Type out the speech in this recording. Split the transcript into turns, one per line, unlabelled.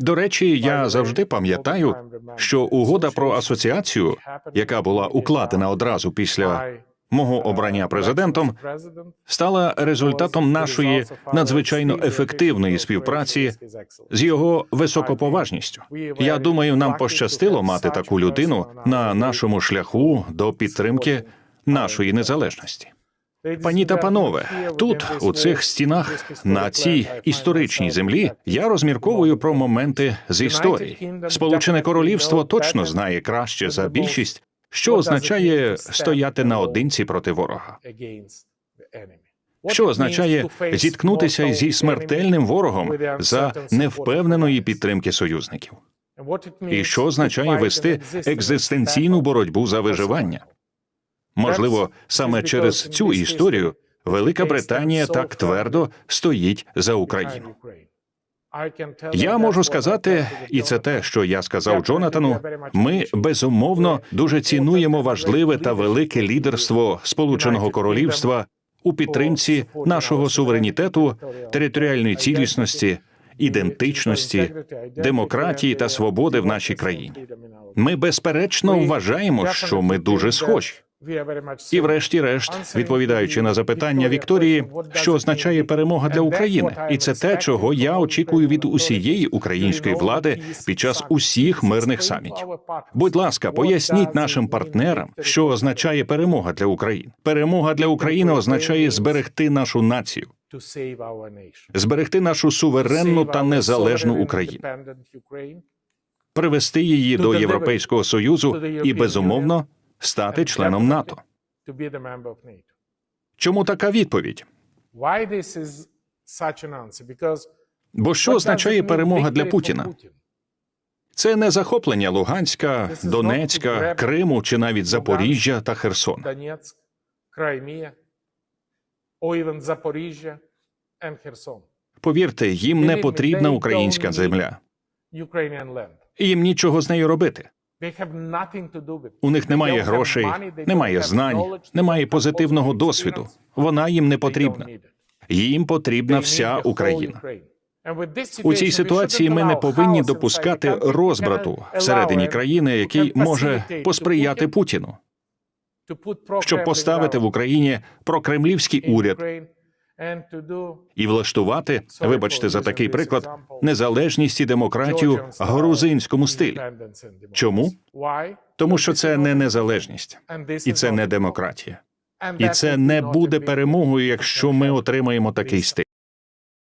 До речі, я завжди пам'ятаю, що угода про асоціацію, яка була укладена одразу після мого обрання президентом, стала результатом нашої надзвичайно ефективної співпраці з його високоповажністю. Я думаю, нам пощастило мати таку людину на нашому шляху до підтримки нашої незалежності. Пані та панове, тут, у цих стінах, на цій історичній землі, я розмірковую про моменти з історії. Сполучене Королівство точно знає краще за більшість, що означає стояти наодинці проти ворога. Що означає зіткнутися зі смертельним ворогом за невпевненої підтримки союзників? І що означає вести екзистенційну боротьбу за виживання? Можливо, саме через цю історію Велика Британія так твердо стоїть за Україну. Я можу сказати, і це те, що я сказав Джонатану. Ми безумовно дуже цінуємо важливе та велике лідерство Сполученого Королівства у підтримці нашого суверенітету, територіальної цілісності, ідентичності, демократії та свободи в нашій країні. Ми безперечно вважаємо, що ми дуже схожі. І, врешті-решт, відповідаючи на запитання Вікторії, що означає перемога для України, і це те, чого я очікую від усієї української влади під час усіх мирних самітів. Будь ласка, поясніть нашим партнерам, що означає перемога для України. Перемога для України означає зберегти нашу націю, зберегти нашу суверенну та незалежну Україну, привести її до Європейського союзу і безумовно стати членом НАТО. Чому така відповідь? Бо що означає перемога для Путіна? Це не захоплення Луганська, Донецька, Криму чи навіть Запоріжжя та Херсона.
Запоріжжя Херсон.
Повірте, їм не потрібна українська земля. Їм нічого з нею робити. У них немає грошей, немає знань, немає позитивного досвіду. Вона їм не потрібна. Їм потрібна вся Україна. У цій ситуації ми не повинні допускати розбрату всередині країни, який може посприяти Путіну, щоб поставити в Україні прокремлівський уряд І влаштувати, вибачте за такий приклад, незалежність і демократію грузинському стилі. Чому? Тому що це не незалежність, і це не демократія. І це не буде перемогою, якщо ми отримаємо такий стиль.